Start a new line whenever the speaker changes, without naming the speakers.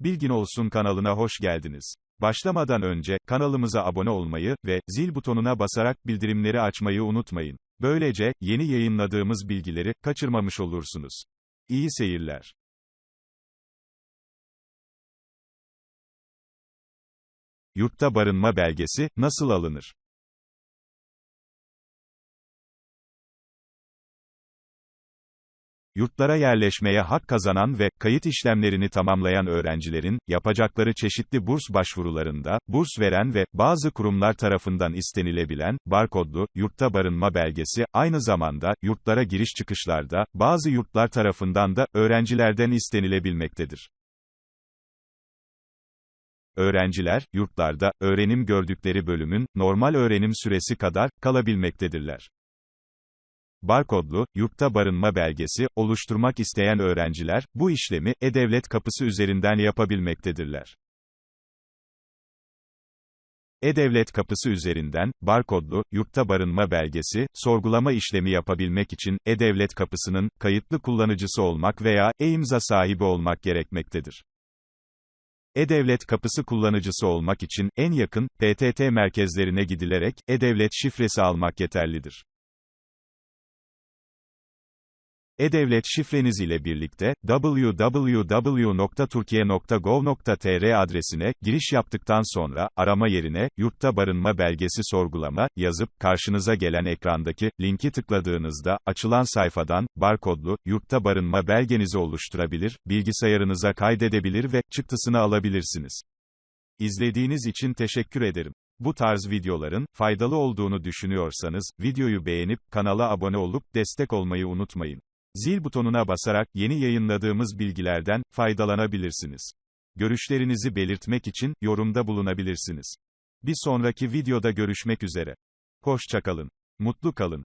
Bilgin Olsun kanalına hoş geldiniz. Başlamadan önce, kanalımıza abone olmayı ve zil butonuna basarak bildirimleri açmayı unutmayın. Böylece, yeni yayınladığımız bilgileri kaçırmamış olursunuz. İyi seyirler. Yurtta barınma belgesi nasıl alınır? Yurtlara yerleşmeye hak kazanan ve kayıt işlemlerini tamamlayan öğrencilerin yapacakları çeşitli burs başvurularında burs veren ve bazı kurumlar tarafından istenilebilen barkodlu yurtta barınma belgesi aynı zamanda yurtlara giriş çıkışlarda bazı yurtlar tarafından da öğrencilerden istenilebilmektedir. Öğrenciler, yurtlarda, öğrenim gördükleri bölümün, normal öğrenim süresi kadar, kalabilmektedirler. Barkodlu, yurtta barınma belgesi, oluşturmak isteyen öğrenciler, bu işlemi, E-Devlet kapısı üzerinden yapabilmektedirler. E-Devlet kapısı üzerinden, barkodlu, yurtta barınma belgesi, sorgulama işlemi yapabilmek için, E-Devlet kapısının, kayıtlı kullanıcısı olmak veya, e-imza sahibi olmak gerekmektedir. E-Devlet kapısı kullanıcısı olmak için, en yakın, PTT merkezlerine gidilerek, E-Devlet şifresi almak yeterlidir. E-Devlet şifreniz ile birlikte, www.turkiye.gov.tr adresine, giriş yaptıktan sonra, arama yerine, yurtta barınma belgesi sorgulama, yazıp, karşınıza gelen ekrandaki, linki tıkladığınızda, açılan sayfadan, barkodlu, yurtta barınma belgenizi oluşturabilir, bilgisayarınıza kaydedebilir ve, çıktısını alabilirsiniz. İzlediğiniz için teşekkür ederim. Bu tarz videoların, faydalı olduğunu düşünüyorsanız, videoyu beğenip, kanala abone olup, destek olmayı unutmayın. Zil butonuna basarak, yeni yayınladığımız bilgilerden, faydalanabilirsiniz. Görüşlerinizi belirtmek için, yorumda bulunabilirsiniz. Bir sonraki videoda görüşmek üzere. Hoşçakalın. Mutlu kalın.